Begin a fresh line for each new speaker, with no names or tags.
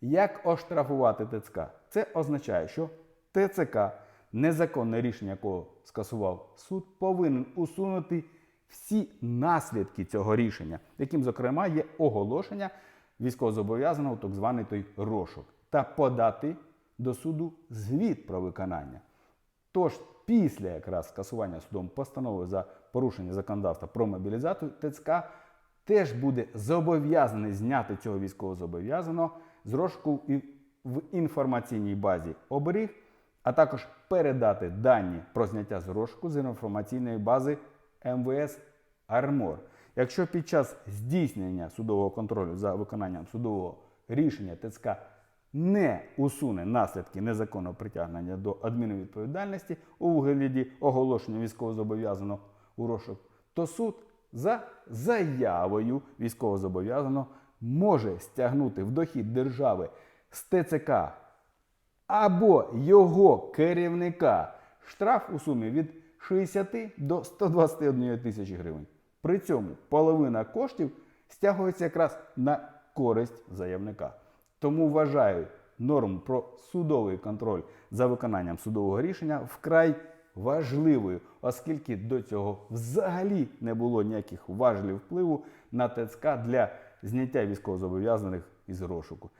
Як оштрафувати ТЦК? Це означає, що ТЦК, незаконне рішення якого скасував суд, повинен усунути всі наслідки цього рішення, яким, зокрема, є оголошення військовозобов'язаного, так званий той розшук, та подати до суду звіт про виконання. Тож, після якраз скасування судом постанови за порушення законодавства про мобілізацію, ТЦК теж буде зобов'язаний зняти цього військовозобов'язаного з розшуку в інформаційній базі оберіг, а також передати дані про зняття з розшуку з інформаційної бази МВС Армор. Якщо під час здійснення судового контролю за виконанням судового рішення ТЦК не усуне наслідки незаконного притягнення до адмінвідповідальності у вигляді оголошення військовозобов'язаного у розшук, то суд за заявою військовозобов'язаного може стягнути в дохід держави з ТЦК або його керівника штраф у сумі від 60 до 121 тисячі гривень. При цьому половина коштів стягується якраз на користь заявника. Тому вважаю норму про судовий контроль за виконанням судового рішення вкрай важливою, оскільки до цього взагалі не було ніяких важелів впливу на ТЦК для зняття військовозобов'язаних із розшуку.